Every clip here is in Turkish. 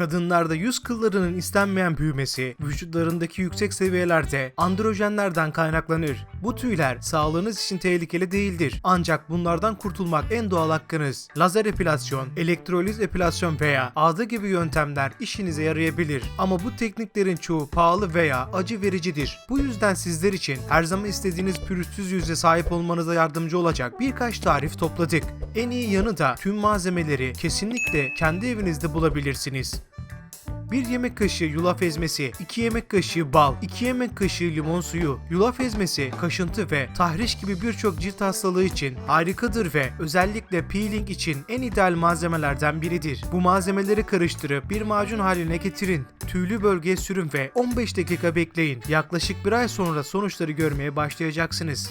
Kadınlarda yüz kıllarının istenmeyen büyümesi, vücutlarındaki yüksek seviyelerde androjenlerden kaynaklanır. Bu tüyler sağlığınız için tehlikeli değildir. Ancak bunlardan kurtulmak en doğal hakkınız. Lazer epilasyon, elektroliz epilasyon veya ağda gibi yöntemler işinize yarayabilir. Ama bu tekniklerin çoğu pahalı veya acı vericidir. Bu yüzden sizler için her zaman istediğiniz pürüzsüz yüze sahip olmanıza yardımcı olacak birkaç tarif topladık. En iyi yanı da tüm malzemeleri kesinlikle kendi evinizde bulabilirsiniz. 1 yemek kaşığı yulaf ezmesi, 2 yemek kaşığı bal, 2 yemek kaşığı limon suyu. Yulaf ezmesi, kaşıntı ve tahriş gibi birçok cilt hastalığı için harikadır ve özellikle peeling için en ideal malzemelerden biridir. Bu malzemeleri karıştırıp bir macun haline getirin. Tüylü bölgeye sürün ve 15 dakika bekleyin. Yaklaşık bir ay sonra sonuçları görmeye başlayacaksınız.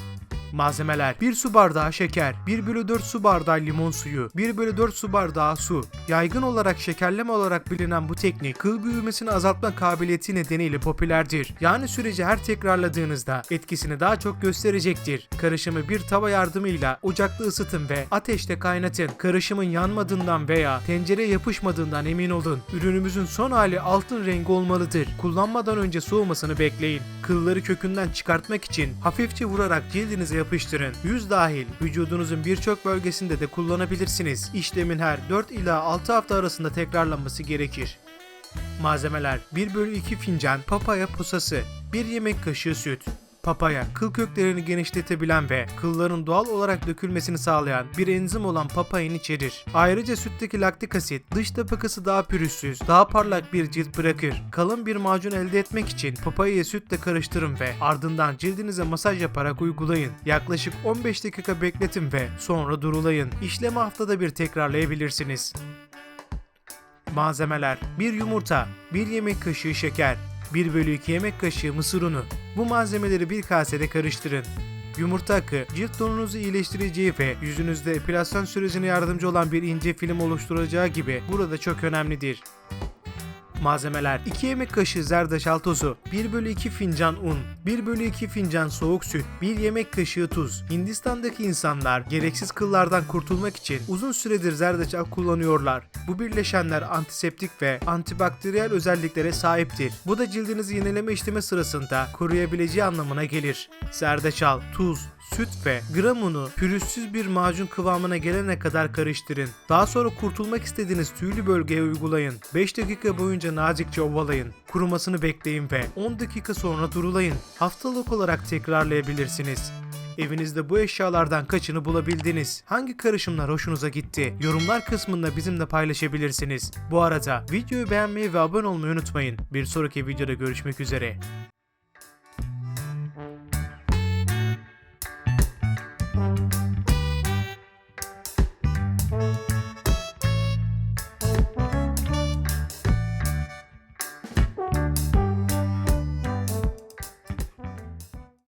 Malzemeler 1 su bardağı şeker, 1 bölü 4 su bardağı limon suyu, 1 bölü 4 su bardağı su. Yaygın olarak şekerleme olarak bilinen bu teknik kıl büyümesini azaltma kabiliyeti nedeniyle popülerdir. Yani süreci her tekrarladığınızda etkisini daha çok gösterecektir. Karışımı bir tava yardımıyla ocakta ısıtın ve ateşte kaynatın. Karışımın yanmadığından veya tencereye yapışmadığından emin olun. Ürünümüzün son hali altın rengi olmalıdır. Kullanmadan önce soğumasını bekleyin. Kılları kökünden çıkartmak için hafifçe vurarak cildinize yapıştırın. Yüz dahil vücudunuzun birçok bölgesinde de kullanabilirsiniz. İşlemin her 4 ila 6 hafta arasında tekrarlanması gerekir. Malzemeler 1 bölü 2 fincan papaya pusası 1 yemek kaşığı süt Papaya, kıl köklerini genişletebilen ve kılların doğal olarak dökülmesini sağlayan bir enzim olan papain içerir. Ayrıca sütteki laktik asit dış tabakası daha pürüzsüz, daha parlak bir cilt bırakır. Kalın bir macun elde etmek için papayayı sütle karıştırın ve ardından cildinize masaj yaparak uygulayın. Yaklaşık 15 dakika bekletin ve sonra durulayın. İşlemi haftada bir tekrarlayabilirsiniz. Malzemeler 1 yumurta, 1 yemek kaşığı şeker, 1 bölü 2 yemek kaşığı mısır unu. Bu malzemeleri bir kasede karıştırın. Yumurta akı, cilt tonunuzu iyileştireceği ve yüzünüzde epilasyon sürecine yardımcı olan bir ince film oluşturacağı gibi burada çok önemlidir. Malzemeler 2 yemek kaşığı zerdeçal tozu, 1 bölü 2 fincan un, 1 bölü 2 fincan soğuk süt, 1 yemek kaşığı tuz. Hindistan'daki insanlar gereksiz kıllardan kurtulmak için uzun süredir zerdeçal kullanıyorlar. Bu birleşenler antiseptik ve antibakteriyel özelliklere sahiptir. Bu da cildinizi yenileme işlemi sırasında koruyabileceği anlamına gelir. Zerdeçal, tuz, süt ve gram unu pürüzsüz bir macun kıvamına gelene kadar karıştırın. Daha sonra kurtulmak istediğiniz tüylü bölgeye uygulayın. 5 dakika boyunca nazikçe ovalayın. Kurumasını bekleyin ve 10 dakika sonra durulayın. Haftalık olarak tekrarlayabilirsiniz. Evinizde bu eşyalardan kaçını bulabildiniz? Hangi karışımlar hoşunuza gitti? Yorumlar kısmında bizimle paylaşabilirsiniz. Bu arada videoyu beğenmeyi ve abone olmayı unutmayın. Bir sonraki videoda görüşmek üzere.